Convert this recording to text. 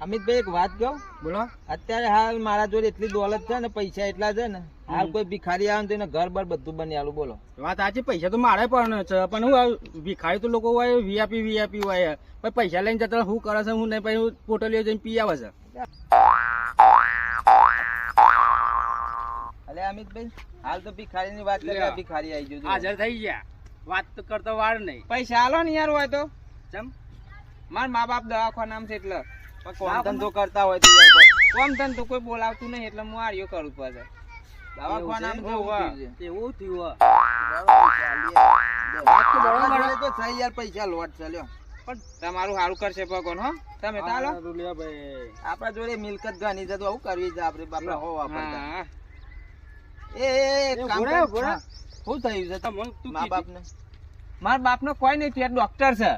અમિતભાઈ એક વાત કહું? બોલો. અત્યારે હાલ મારા જોડે એટલી દોલત છે ને પૈસા એટલા છે ને હાલ કોઈ ભિખારી આવે તો એને ઘર બર બધું બની આલું બોલો. વાત સાચી પૈસા તો મારે પણ છે પણ હું ભિખારી તો લોકો હોય વીઆપી વીઆપી હોય. પણ પૈસા લઈને જતા હું કરે છે હું નહીં પછી હું પોટલીઓ જઈને પી આવે છે. અલે અમિતભાઈ હાલ તો ભિખારી ની વાત કરી. ભિખારી આવી ગયો. હાજર થઈ ગયા. વાત તો કરતો વાર નહીં. પૈસા આલો ને યાર હોય તો. ચમ? મારા મા બાપ દવાખાનામાં છે એટલે. કોમ ધંધો કરતા હોય તો કોમ ધંધો કોઈ બોલાવતું નહીં એટલે હું આર્યો કરું પાછા. દવાખાનામાં તો એવું ઊભી છે? છે. એવું થયું તો બરાબર છે. તો સહી યાર પૈસા લોટ છે પણ તમારું સારું કરશે ભગવાન હો. તમે ચાલો હારું લ્યો ભાઈ. આપણા જોડે મિલકત ઘણી છે તો આવું કરવી છે આપણે બાપડા હો વાપરતા એ કામ ઘોડા. શું થયું છે? મને મા કીધું. બાપ ને મારા બાપનો કોઈ નહીં ત્યાં ડોક્ટર છે.